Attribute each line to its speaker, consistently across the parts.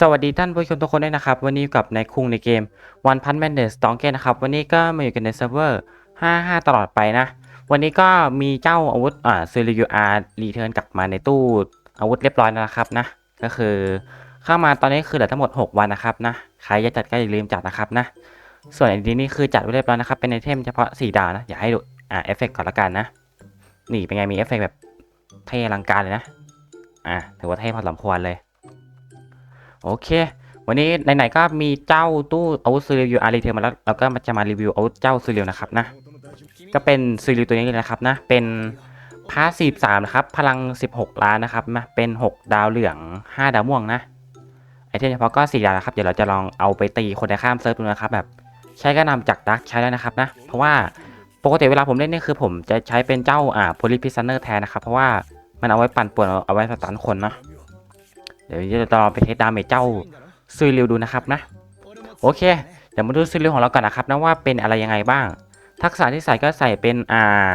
Speaker 1: สวัสดีท่านผู้ชมทุกคนด้วยนะครับ วันนี้กับในคุงในเกม One Punch Man The Strongest นะครับ วันนี้ก็มาอยู่กันในเซิร์ฟเวอร์ 55 ตลอดไปนะ วันนี้ก็มีเจ้าอาวุธอ่าซีรียูอาร์รีเทิร์นกลับมาในตู้อาวุธเรียบร้อยแล้วนะครับนะ ก็คือเข้ามาตอนนี้คือเหลือทั้งหมด 6 วันนะครับนะ ใครจะจัดก็อย่าลืมจัดนะครับนะ ส่วนอันนี้นี่คือจัดไว้เรียบร้อยนะครับ เป็นไอเทมเฉพาะ4ดาวนะ อย่าให้ดูอ่าเอฟเฟกต์ก่อนละกันนะ นี่เป็นไงมีเอฟเฟกต์แบบเท่อลังการเลยนะ อ่าถือว่าเท่พอสมควรเลย โอเค วันนี้ไหนๆก็มีเจ้าตู้อาวุธซีรีวิวอารีเทลมาแล้วเราก็มาจะมารีวิวอาวุธเจ้าซีรีวนะครับนะก็เป็นซีรีวตัวนี้นะครับนะเป็นพาสีสามนะครับพลัง 16 ล้านนะครับนะเป็น 6 ดาวเหลือง 5 ดาวม่วงนะไอเทมเฉพาะก็4ดาวนะครับเดี๋ยวเราจะลองเอาไปตีคนในข้ามเซิร์ฟดูนะครับแบบใช้ก็นำจากดักใช้แล้วนะครับนะเพราะว่าปกติเวลาผมเล่นนี่คือผมจะใช้เป็นเจ้าอ่าโพลิพิซันเนอร์แทนนะครับเพราะว่ามันเอาไว้ปั่นป่วนเอาไว้สตันคนเนาะ เดี๋ยวจะลองไปเทสดาเมจเจ้าซีริวดูนะครับนะ โอเค เดี๋ยวมาดูซีริวของเราก่อนนะครับนะว่าเป็นอะไรยังไงบ้าง ทักษะที่ใส่ก็ใส่เป็นอ่า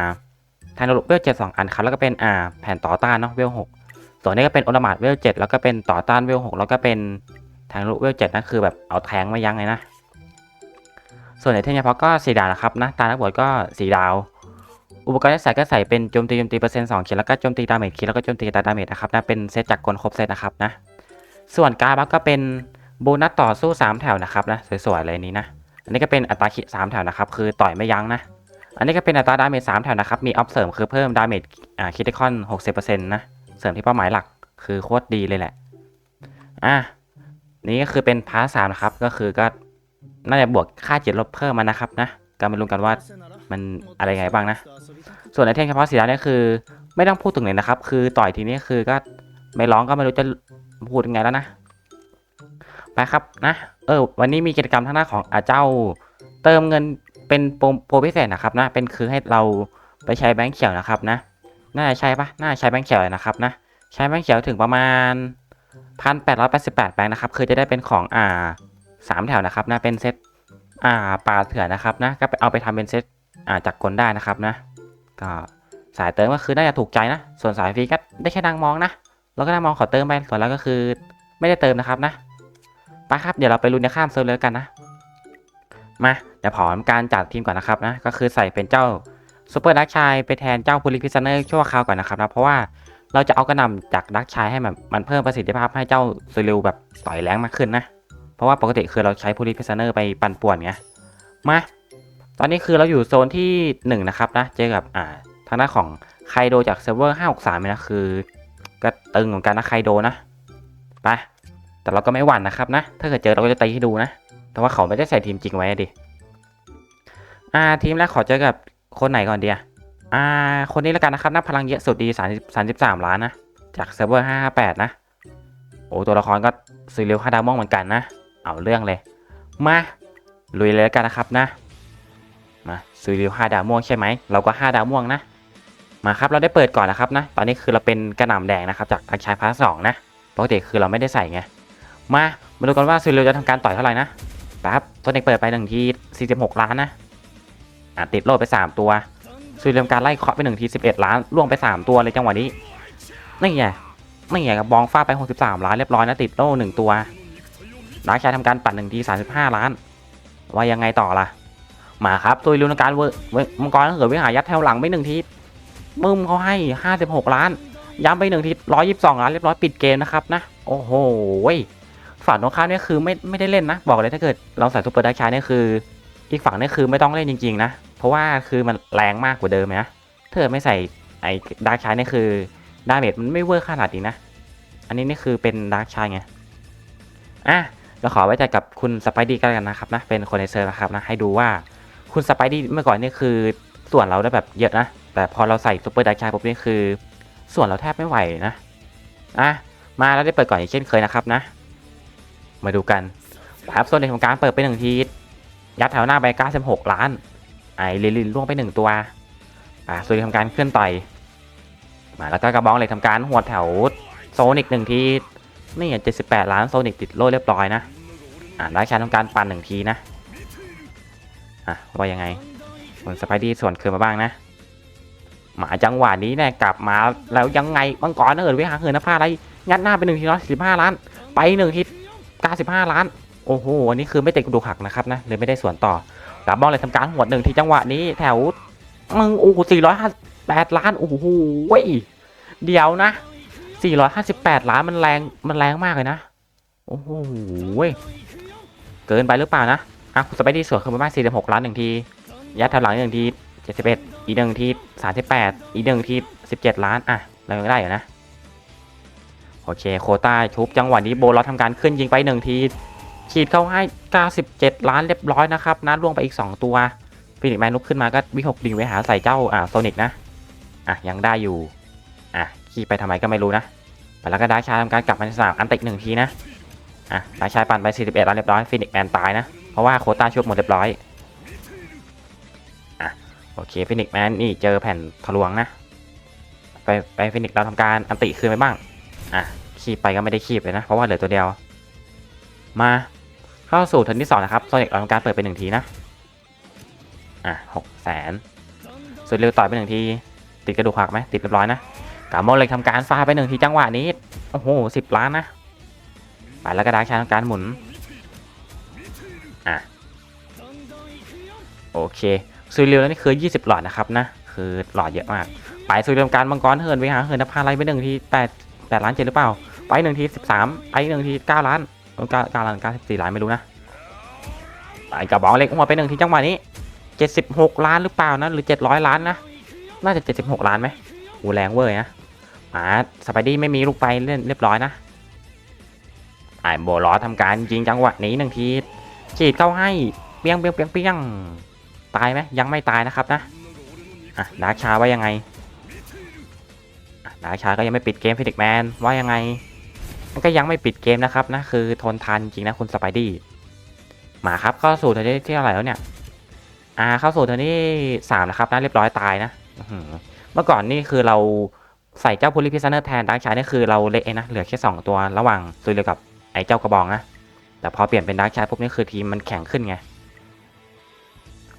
Speaker 1: ทางโลเวลเจ็ดสองอันครับแล้วก็เป็นอ่าแผ่นต่อต้านเนาะเวลหกส่วนนี้ก็เป็นโอลมาดเวลเจ็ดแล้วก็เป็นต่อต้านเวลหกแล้วก็เป็นทางโลเวลเจ็ดนั่นคือแบบเอาแทงไม่ยั้งเลยนะ ส่วนในเทมเฉพาก็สีดาวนะครับนะตานักบวชก็สีดาว อุปกรณ์ที่ใส่ก็ใส่เป็นโจมตีโจมตีเปอร์เซ็นต์สองขีดแล้วก็โจมตีดาเมจขีดแล้วก็โจมตีตาดาเมจนะครับนะเป็นเซตจากกลครบเซตนะครับนะส่วนการ์บัคก็เป็นโบนัสต่อสู้ 3 แถวนะครับนะสวยๆเลยนี้นะอันนี้ก็เป็นอัตราคิด3แถวนะครับคือต่อยไม่ยั้งนะอันนี้ก็เป็นอัตราดาเมจ3แถวนะครับมีออฟเสริมคือเพิ่มดาเมจอ่าคิดคอน60%นะเสริมที่เป้าหมายหลักคือโคตรดีเลยแหละอะนี่ก็คือเป็นพาร์ทสามนะครับก็คือก็น่าจะบวกค่าเจ็ดลบเพิ่มมานะครับนะก็มาลุ้นกันว่ามันอะไรไงบ้างนะ ส่วนไอเทมเฉพาะสีดำเนี่ยคือ ไม่ต้องพูดถึงเลยนะครับ คือต่อยทีนี้คือก็ไม่ร้องก็ไม่รู้จะพูดยังไงแล้วนะ ไปครับนะ เออ วันนี้มีกิจกรรมทางหน้าของอาเจ้า เติมเงินเป็นโปรโปรพิเศษนะครับนะ เป็นคือให้เราไปใช้แบงค์เขียวนะครับนะ น่าจะใช่ปะน่าจะใช้แบงค์เขียวเลยนะครับนะ ใช้แบงค์เขียวถึงประมาณพันแปดร้อยแปดสิบแปดแบงค์นะครับ คือจะได้เป็นของอ่าสามแถวนะครับนะ เป็นเซตอ่าปลาเถื่อนนะครับนะ ก็ไปเอาไปทำเป็นเซตอ่าจากกลได้นะครับนะ ก็สายเติมก็คือน่าจะถูกใจนะ ส่วนสายฟรีก็ได้แค่นั่งมองนะ แล้วก็นั่งมองขอเติมไป ส่วนแล้วก็คือไม่ได้เติมนะครับนะ ไปครับ เดี๋ยวเราไปลุ้นในข้ามเซิร์ฟเลยกันนะ มาเดี๋ยวผอมการจัดทีมก่อนนะครับนะ ก็คือใส่เป็นเจ้าซูเปอร์ดักชายไปแทนเจ้าพูลิพิซเนอร์ชั่วคราวก่อนนะครับนะ เพราะว่าเราจะเอากระนำจากดักชายให้มันมันเพิ่มประสิทธิภาพให้เจ้าซูริวแบบต่อยแรงมากขึ้นนะ เพราะว่าปกติคือเราใช้พูลิพิซเนอร์ไปปั่นป่วนไง มา ตอนนี้คือเราอยู่โซนที่หนึ่งนะครับนะเจอกับอ่าทางด้านของไคโดจากเซิร์ฟเวอร์563นะคือ ก็ตึงเหมือนกันนะไคโดนะไปแต่เราก็ไม่หวั่นนะครับนะ ถ้าเกิดเจอเราก็จะตีให้ดูนะ แต่ว่าเขาไม่ได้ใส่ทีมจริงไว้ดิอ่าทีมแรกขอเจอกับคนไหนก่อนเดียอ่าคนนี้แล้วกันนะครับนับพลังเยอะสุดดี30 33 ล้านนะจากเซิร์ฟเวอร์558 นะโอ้ตัวละครก็ซื้อเร็วค่าดาวม่วงเหมือนกันนะ เอาเรื่องเลย มาลุยเลยแล้วกันนะครับนะ มาซื้อร็ว5ดาวม่วงใช่ไหมเราก็5ดาวม่วงนะมาครับเราได้เปิดก่อนนะครับนะตอนนี้คือเราเป็นกระหน่ำแดงนะครับจากทักชายพาร์ทสองนะปกติคือเราไม่ได้ใส่ไงมามาดูกันว่าซีเรียลจะทำการต่อยเท่าไหร่นะแป๊บตัวเด็กเปิดไปหนึ่งที46 ล้านนะอะติดโลดไป 3 ตัวซีเรียลทำการไล่เคาะไปหนึ่งที11 ล้านล่วงไป 3 ตัวเลยจังหวะนี้นี่ไงนี่ไงกับบองฟาไป 63 ล้านเรียบร้อยนะติดโล่หนึ่งตัวนักชายทำการปั่นหนึ่งที35 ล้าน ว่ายังไงต่อล่ะ มาครับตัวอิลูนการเวอร์เว้ยมังกรเหินวิหายัดแถวหลังไปหนึ่งทีมึมเขาให้ 56 ล้าน ย้ำไปหนึ่งที122ล้านเรียบร้อยปิดเกมนะครับนะ โอ้โหฝั่งตรงข้ามเนี่ยคือไม่ไม่ได้เล่นนะ บอกเลยถ้าเกิดเราใส่ซูเปอร์ดักชายเนี่ยคือ อีกฝั่งเนี่ยคือไม่ต้องเล่นจริงๆนะ เพราะว่าคือมันแรงมากกว่าเดิมนะถ้าเกิดไม่ใส่ไอ้ดักชายเนี่ยคือดาเมจมันไม่เวอร์ขนาดนี้นะ อันนี้นี่คือเป็นดักชายไง อะเราขอไว้ใจกับคุณสไปดี้กันนะครับนะ เป็นคนในเซิร์ฟนะครับนะ ให้ดูว่า คุณสไปดี้เมื่อก่อนนี่คือส่วนเราได้แบบเยอะนะ แต่พอเราใส่ซูเปอร์ดักชายปุ๊บนี่คือ ส่วนเราแทบไม่ไหวนะ อะ มาแล้วได้เปิดก่อนอีกเช่นเคยนะครับนะ มาดูกันครับส่วนในของการเปิดไปหนึ่งทียัดแถวหน้าไป96ล้าน ไอลิลินล่วงไปหนึ่งตัว อะส่วนในทำการเคลื่อนต่อย มาแล้วก็กระบองเลยทำการหัวแถวโซนิกหนึ่งทีนี่เจ็ดสิบแปดล้านโซนิกติดโล่เรียบร้อยนะ อ่าได้ชาทำการปั่นหนึ่งทีนะ อะว่ายังไงส่วนสไปดี้ส่วนคืนมาบ้างนะหมาจังหวะนี้เนี่ยกลับมาแล้วยังไงมังกรเหินวิหาเหินนภาอะไรงัดหน้าไปหนึ่งทีร้อยสิบห้าล้าน ไปหนึ่งที95ล้านโอ้โหอันนี้คือไม่ติดกระดูกหักนะครับนะเลยไม่ได้ส่วนต่อกับบอลเลยทำการหัวดหนึ่งทีจังหวะนี้แถวมึงโอ้โห458ล้านโอ้โหเว้ยเดี๋ยวนะ458ล้านมันแรงมันแรงมากเลยนะโอ้โหเว้ยเกินไปหรือเปล่านะ อะคุณสไปดี้สวนขึ้นมาบ้าง46ล้านหนึ่งที ยัดแถวหลังหนึ่งที71อีกหนึ่งที38อีกหนึ่งที17ล้าน อะ เรายังได้อยู่นะ โอเค โคต้าชุบจังหวะนี้โบลอสทำการขึ้นยิงไปหนึ่งที ฉีดเข้าให้97ล้านเรียบร้อยนะครับนะล่วงไปอีก2ตัวฟินิกแมนลุกขึ้นมาก็วิหกดิ่งไปหาใส่เจ้าอ่าโซนิกนะ อะ ยังได้อยู่ อะ ขี่ไปทำไมก็ไม่รู้นะไปแล้วก็ไดาร์คชายทำการกลับมาในสนามอันติกหนึ่งทีนะ อะดาร์คชายปั่นไป 41ล้านเรียบร้อยฟินิกแมนตายนะ ราะว่าโควต้าชุบหมดเรียบร้อยอะโอเคฟินิกแมนนี่เจอแผ่นทะลวงนะ ไปไปฟินิกเราทำการอันติคืนไปบ้างอะคีบไปก็ไม่ได้คีบเลยนะ เพราะว่าเหลือตัวเดียว มาเข้าสู่เทิร์นที่สองนะครับโซนิกเราทำการเปิดไปหนึ่งทีนะอะหกแสนสุดเร็วต่อยไปหนึ่งทีติดกระดูกหักไหมติดเรียบร้อยนะกาโมเลยทำการฟาดไปหนึ่งทีจังหวะนี้โอ้โหสิบล้านนะไปแล้วก็ดาร์กชายทำการหมุน โอเคซุยเรียวแล้วนี่คือ 20 หลอดนะครับนะ คือหลอดเยอะมาก ไปซุยเรียวการมังกรเฮิร์นไปหาเฮิร์นนภาไลไปหนึ่งทีแปดแปดล้านเจ็ดหรือเปล่า ไปหนึ่งทีสิบสามไปหนึ่งทีเก้าล้านเก้าเก้าล้านเก้าสิบสี่ล้านไม่รู้นะไปกับบองเล็กหัวไปหนึ่งทีจังหวะนี้เจ็ดสิบหกล้านหรือเปล่านะหรือเจ็ดร้อยล้านนะน่าจะเจ็ดสิบหกล้านไหมอูแรงเวอร์นะมาสไปดี้ไม่มีลูกไปเล่นเรียบร้อยนะไอ้โบลอทำการยิงจังหวะนี้หนึ่งทีฉีดเข้าให้เปี้ยงเปี้ยงเปี้ยงเปี้ยง ตายไหมยังไม่ตายนะครับนะอะดาร์คชาว่ายังไงดาร์คชาก็ยังไม่ปิดเกมฟินิกแมนว่ายังไงมันก็ยังไม่ปิดเกมนะครับนะคือทนทานจริงนะคุณสไปดี้มาครับเข้าสู่เทอร์นที่เท่าไหร่แล้วเนี่ยอ่าเข้าสู่เทอร์นที่สามนะครับนะเรียบร้อยตายนะเมื่อก่อนนี่คือเราใส่เจ้าพูลิพิซเนอร์แทนดาร์ชายนี่คือเราเละนะเหลือแค่สองตัวระหว่างซุยเรียวกับไอ้เจ้ากระบองนะแต่พอเปลี่ยนเป็นดาร์ชาปุ๊บนี่คือทีมมันแข็งขึ้นไง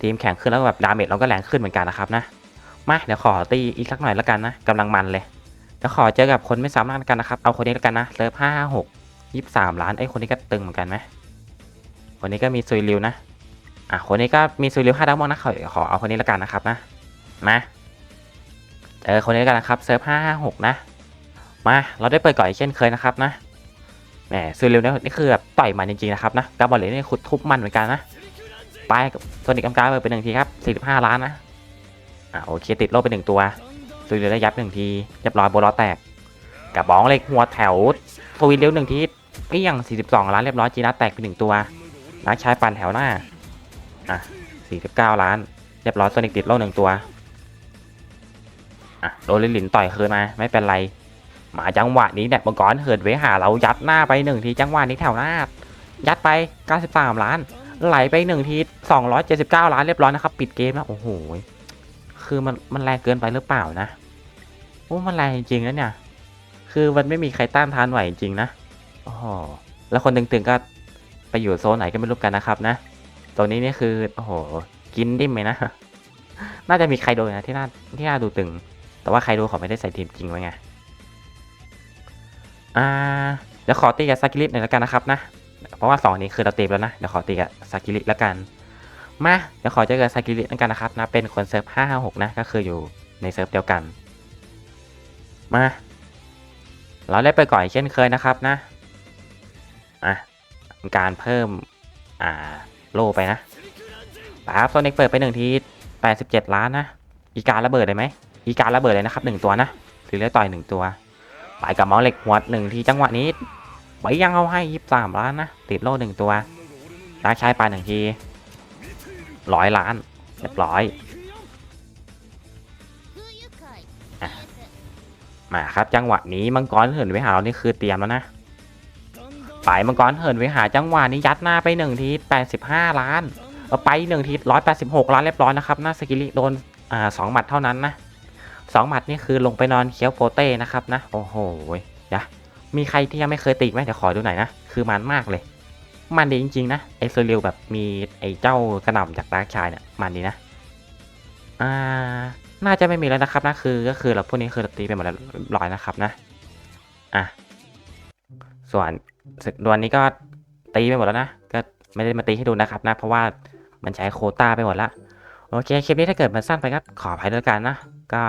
Speaker 1: ทีมแข็งขึ้นแล้วแบบดาเมจเราก็แรงขึ้นเหมือนกันนะครับนะมาเดี๋ยวขอตีอีกสักหน่อยแล้วกันนะกำลังมันเลยแล้วขอเจอกับคนไม่สามารถกันนะครับเอาคนนี้แล้วกันนะเซิร์ฟห้าหกยี่สามล้านไอ้คนนี้ก็ตึงเหมือนกันไหมคนนี้ก็มีซุยริวนะอะคนนี้ก็มีซุยริวห้าดาวมอนนะขอขอเอาคนนี้แล้วกันนะครับนะมาเจอคนนี้แล้วกันนะครับเซิร์ฟห้าห้าหกนะมาเราได้เปิดก่อนเช่นเคยนะครับนะแหมซุยริวเนี่ยนี่คือแบบต่อยมันจริงๆนะครับนะกาบอลเลยนี่ขุดทุบมันเหมือนกันนะ ไปโซนิกกำการเปิดไปหนึ่งทีครับสี่สิบห้าล้านนะอะโอเคติดโลบไปหนึ่งตัวซุยเรียได้ยับหนึ่งทีเรียบร้อยโบลอแตกกับบองเล็กหัวแถวสวินเร็วหนึ่งทีเปี้ยง 42 ล้านเรียบร้อยจีนัสแตกไปหนึ่งตัวนักชายปั่นแถวหน้าอะ49 ล้าน เรียบร้อยโซนิกติดโล่หนึ่งตัวอะโดนลินลินต่อยคืนมาไม่เป็นไรหมาจังหวะนี้เนี่ยมังกรเหินไว้หาเรายัดหน้าไปหนึ่งทีจังหวะนี้แถวหน้า ยัดไป 93 ล้าน ไหลไปหนึ่งที279ล้านเรียบร้อยนะครับ ปิดเกมแล้ว โอ้โห คือมันมันแรงเกินไปหรือเปล่านะ โอ้ มันแรงจริงๆนะเนี่ย คือมันไม่มีใครต้านทานไหวจริงๆนะโอ้โหแล้วคนตึงๆก็ไปอยู่โซนไหนก็ไม่รู้กันนะครับนะ ตรงนี้นี่คือ โอ้โห กินดิ้มเลยนะ น่าจะมีใครโดนนะที่น่าที่น่าดูตึง แต่ว่าใครดูเขาไม่ได้ใส่ทีมจริงไว้ไง อ่า เดี๋ยวขอตีกับซากิริปหน่อยแล้วกันนะครับนะ เพราะว่าสองนี้คือเราตีไปแล้วนะ เดี๋ยวขอตีกับซากิริแล้วกัน มา เดี๋ยวขอเจอกับซากิริแล้วกันนะครับนะ เป็นคนเซิร์ฟ556 นะ ก็คืออยู่ในเซิร์ฟเดียวกัน มา เราได้ไปก่อนเช่นเคยนะครับนะ อะ การเพิ่ม อ่า โลไปนะปั๊บโซนิกเปิดไปหนึ่งที87 ล้านนะ อีการระเบิดเลยไหม อีการระเบิดเลยนะครับหนึ่งตัวนะ หรือเลือต่อยหนึ่งตัว ไปกับเมาส์เหล็กหัวหนึ่งทีจังหวะนี้ ไปยังเอาให้ยี่สามล้านนะ ติดโล่หนึ่งตัวดาร์กชายไปหนึ่งทีร้อยล้านเรียบร้อยมาครับจังหวะนี้มังกรเหินไว้หาเรานี่คือเตรียมแล้วนะไปมังกรเหินไว้หาจังหวะนี้ยัดหน้าไปหนึ่งที85ล้านเอาไปหนึ่งที186ล้านเรียบร้อยนะครับหน้าสกิลิโดนอ่าสองหมัดเท่านั้นนะสองหมัดนี่คือลงไปนอนเคี้ยวโปเต้นะครับนะโอ้โหยว มีใครที่ยังไม่เคยติไหมเดี๋ยวขอดูหน่อยนะ คือมันมากเลย มันดีจริงๆนะไอโซเรียวแบบมีไอเจ้ากระหน่ำจากดาร์กชายเนี่ยมันดีนะ อ่า น่าจะไม่มีแล้วนะครับนะคือก็คือเราพวกนี้คือเราตีไปหมดแล้วร้อยนะครับนะ อะ ส่วนศึกดวลนี้ก็ตีไปหมดแล้วนะ ก็ไม่ได้มาตีให้ดูนะครับนะ เพราะว่ามันใช้โคต้าไปหมดละ โอเคคลิปนี้ถ้าเกิดมันสั้นไปก็ขออภัยด้วยกันนะ ก็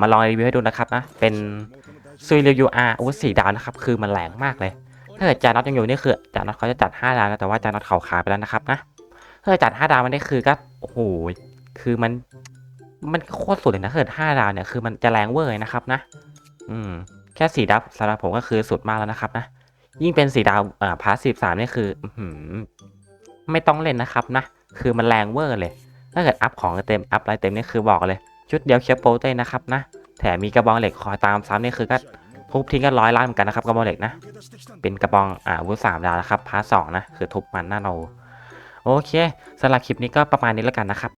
Speaker 1: มาลองรีวิวให้ดูนะครับนะ เป็น ซุยเรียวยูอาร์อาวุธสี่ดาวนะครับ คือมันแรงมากเลย ถ้าเกิดจานน็อตยังอยู่นี่คือจานน็อตเขาจะจัด5ดาวนะแต่ว่าจานน็อตเขาขาไปแล้วนะครับนะถ้าเกิดจัด5ดาวมันได้คือก็โอ้โหคือมัน มันโคตรสุดเลยนะถ้าเกิด5ดาวเนี่ยคือมันจะแรงเวอร์เลยนะครับนะ อืม แค่4ดาวสำหรับผมก็คือสุดมากแล้วนะครับนะยิ่งเป็น4ดาวอ่าพาร์ทสซีฟสามนี่คืออื้อหือไม่ต้องเล่นนะครับนะ คือมันแรงเวอร์เลย ถ้าเกิดอัพของเต็ม อัพอะไรเต็มนี่คือบอกเลย ชุดเดียวเคียบโปเต้นะครับนะ แถมมีกระบองเหล็กคอยตามซ้ำนี่คือก็ทุบทิ้งกันร้อยล้านเหมือนกันนะครับกระบองเหล็กนะ เป็นกระบองอ่าอาวุธสามดาวนะครับพาร์ทสองนะคือทุบมันหน้าเราโอเคสำหรับคลิปนี้ก็ประมาณนี้แล้วกันนะครับ